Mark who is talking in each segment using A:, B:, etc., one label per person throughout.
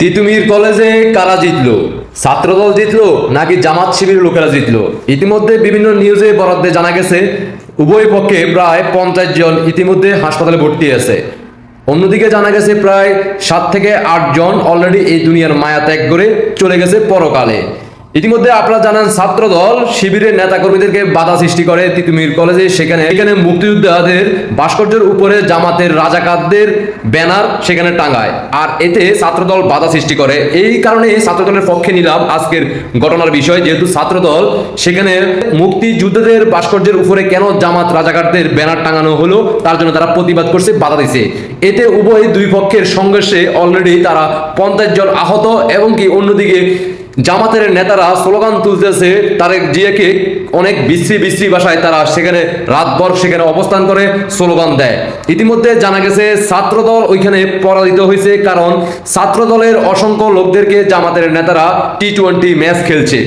A: তিতুমির কলেজে কারা জিতলো? ছাত্রদল জিতলো নাকি জামাত শিবির লোকেরা জিতলো? ইতিমধ্যে বিভিন্ন নিউজে বরাদ্দে জানা গেছে, উভয় পক্ষে প্রায় পঞ্চাশ জন ইতিমধ্যে হাসপাতালে ভর্তি আছে অন্যদিকে জানা গেছে, প্রায় সাত থেকে আট জন অলরেডি এই দুনিয়ার মায়া ত্যাগ করে চলে গেছে পরকালে। ইতিমধ্যে আপনারা জানান ছাত্র দল শিবিরের নেতাকর্মীদেরকে বাধা সৃষ্টি করে তিতুমির কলেজে। সেখানে সেখানে মুক্তিযোদ্ধাদের ভাস্কর্যের উপরে জামাতের রাজাকারদের ব্যানার সেখানে টাঙায়। আর এতে ছাত্রদল বাধা সৃষ্টি করে। এই কারণে ছাত্রদলের পক্ষে নিলাম আজকের ঘটনার বিষয়। যেহেতু ছাত্রদল সেখানে মুক্তিযোদ্ধাদের ভাস্কর্যের উপরে কেন জামাত রাজাকারদের ব্যানার টাঙানো হলো, তার জন্য তারা প্রতিবাদ করছে, বাধা দিছে। এতে উভয় দুই পক্ষের সংঘর্ষে অলরেডি তারা পঞ্চাশ জন আহত এবং কি অন্যদিকে জামাতের নেতারা স্লোগান তুলতেছে, তারেক জিয়াকে অনেক বিশ্রী বিশ্রী বাসায় তারা সেখানে রাতভর সেখানে অবস্থান করে স্লোগান দেয়। ইতিমধ্যে জানা গেছে, ছাত্রদল ওইখানে পরাজিত হয়েছে কারণ ছাত্রদলের অসংখ্য লোকদেরকে জামাতের নেতারা টি টোয়েন্টি ম্যাচ খেলছে।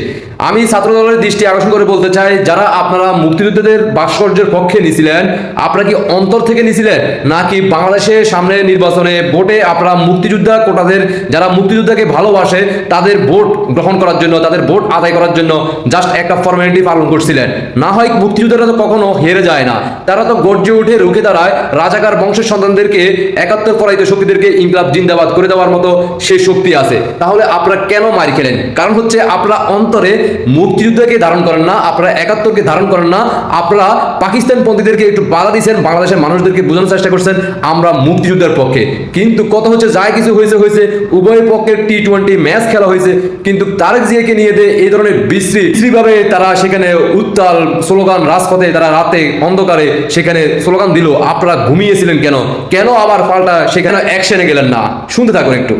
A: আমি ছাত্রদলের দৃষ্টি আকর্ষণ করে বলতে চাই, যারা আপনারা মুক্তিযোদ্ধাদের ভাস্কর্যের পক্ষে নিছিলেন আপনারা কি অন্তর থেকে নিছিলেন নাকি বাংলাদেশে সামনে নির্বাচনে ভোটে আপনারা মুক্তিযোদ্ধা কোটাদের, যারা মুক্তিযোদ্ধাকে ভালোবাসে, তাদের ভোট গ্রহণ করার জন্য, তাদের ভোট আদায় করার জন্য জাস্ট একটা ফর্মালিটি পালন করছিলেন? না হয় মুক্তিযোদ্ধারা তো কখনো হেরে যায় না। তারা তো গর্জে উঠে রুখে দাঁড়ায়, রাজাকার বংশের সন্তানদেরকে একাত্তর পরাজিত শক্তিদেরকে ইনকলাব জিন্দাবাদ করে দেওয়ার মতো সেই শক্তি আছে। তাহলে আপনারা কেন মারি খেলেন? কারণ হচ্ছে আপনারা অন্তরে মুক্তিযুদ্ধকে ধারণ করেন না, আপনারা একাত্তরকে ধারণ করেন না, আপনারা পাকিস্তান পন্থীদেরকে একটু বাধা দিয়েছেন, বাংলাদেশের মানুষদেরকে বোঝানোর চেষ্টা করছেন, আমরা মুক্তিযুদ্ধের পক্ষে। কিন্তু কথা হচ্ছে, যা কিছু হয়েছে হয়েছে। উভয় পক্ষের টি টোয়েন্টি ম্যাচ খেলা হয়েছে, কিন্তু তারেক জিয়াকে নিয়ে দিয়ে এই ধরনের বিশ্রী বিশ্রীভাবে তারা সেখানে উত্তাল স্লোগান রাজপথে, তারা রাতে অন্ধকারে সেখানে স্লোগান দিল, আপনারা ঘুমিয়েছিলেন কেন? কেন আবার পাল্টা সেখানে অ্যাকশনে গেলেন না? শুনতে থাকুন একটু।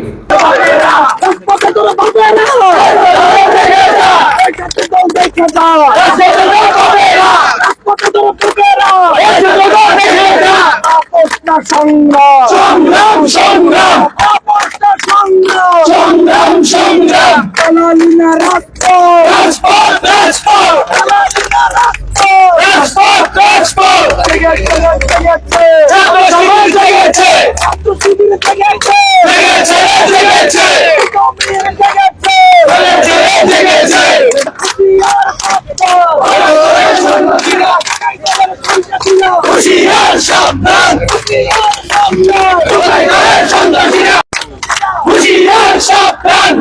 B: সংগ্রাম সংগ্রাম সংগ্রাম সংগ্রাম রাজপথ রাজপথ সন্ত্রাসীরা হুশিয়ার সাবধান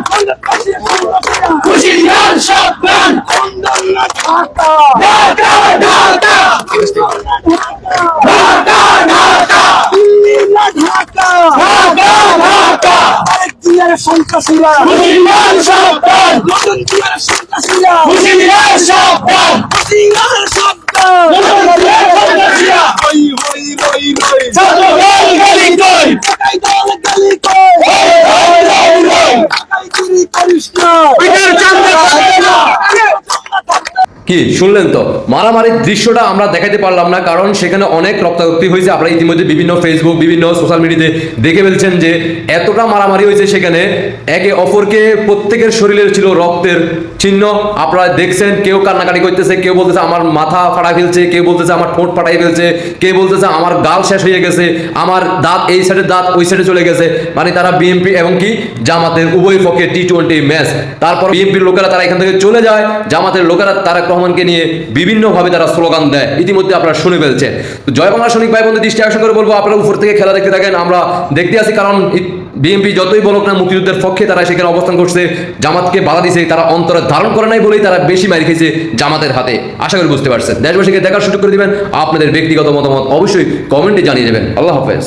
C: নতুন জিয়ার সন্ত্রাসীরা
B: হুশিয়ার সাবধান
C: হুশিয়ার শব্দ
B: নতুন জিয়ার সন্ত্রাসীরা
C: We
B: gotta jump in! Krishna!
A: কি, শুনলেন তো? মারামারির দৃশ্যটা আমরা দেখাতে পারলাম না, কারণ সেখানে অনেক রক্তারক্তি হয়েছে। আপনারা ইতিমধ্যে বিভিন্ন ফেসবুক বিভিন্ন সোশ্যাল মিডিয়াতে দেখে ফেলছেন যে এতটা মারামারি হয়েছে সেখানে। একে অপরকে প্রত্যেকের শরীরের ছিল রক্তের চিহ্ন। আপনারা দেখছেন, কেউ কান্নাকাটি করতেছে, কেউ বলতেছে, আমার মাথা ফাটা ফেলছে কেউ বলতেছে, আমার ঠোঁট ফাটাই ফেলছে কেউ বলতেছে, আমার গাল শেষ হয়ে গেছে আমার দাঁত এই সাইডে দাঁত ওই সাইডে চলে গেছে মানে তারা বিএনপি এবং কি, জামাতের উভয় পক্ষে টি টোয়েন্টি ম্যাচ তারপর বিএনপির লোকেরা তারা এখান থেকে চলে যায়। জামাতের লোকেরা তারেক রহমানকে নিয়ে বিভিন্নভাবে তারা স্লোগান দেয়। ইতিমধ্যে আপনারা শুনে ফেলছেন। তো জয় বাংলা সৈনিক ভাই বন্ধু দৃষ্টি আকর্ষণ করে বলব, আপনারা উপর থেকে খেলা দেখতে থাকেন, আমরা দেখতে আসি কারণ বিএনপি যতই বলুক না, মুক্তিযুদ্ধের পক্ষে তারা সেখানে অবস্থান করছে, জামাতকে বাধা দিছে, তারা অন্তরে ধারণ করে নাই বলেই তারা বেশি মারি খেয়েছে জামাতের হাতে। আশা করি বুঝতে পারছেন। দেশবাসীকে দেখার সুযোগ করে দিবেন, আপনাদের ব্যক্তিগত মতামত অবশ্যই কমেন্টে জানিয়ে দেবেন। আল্লাহ হাফেজ।